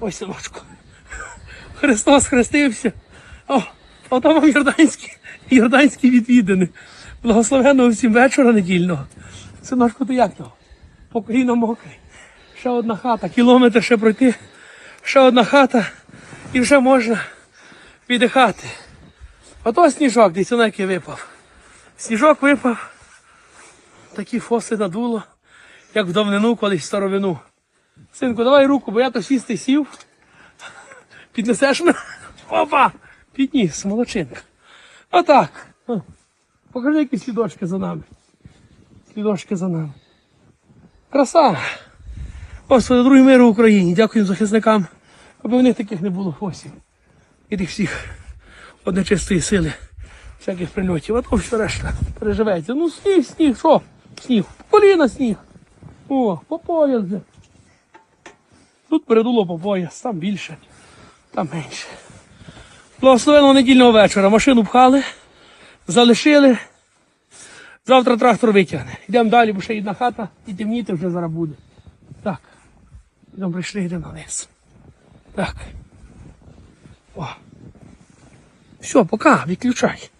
Ой, синочку. Христос хрестився. О, ото вам йорданські, йорданські відвідини. Благословенного всім вечора недільного. Синочку, ти як того? По коліна мокрий. Ще одна хата, кілометр ще пройти. Ще одна хата і вже можна віддихати. Ото сніжок, на який випав. Сніжок випав. Такі фоси надуло, як в давнину колись старовину. Синку, давай руку, бо я то сісти сів. Піднесеш мене? Опа! Підніс, молодчинка. Отак. Покажи, які слідочки за нами. Слідочки за нами. Краса! Господи, другий мир у Україні. Дякуємо захисникам, аби в них таких не було фосів. І тих всіх одночистої сили, всяких прильотів. А то все решта переживеться. Ну сніг, сніг, що? Сніг. Коліна сніг. О, по пояс вже. Тут передуло по пояс, там більше, там менше. Благословеного недільного вечора. Машину пхали, залишили. Завтра трактор витягне. Йдемо далі, бо ще одна хата і темніти вже зараз буде. Так. Йдемо прийшли, йдемо вниз. Так. О. Все, пока, відключай.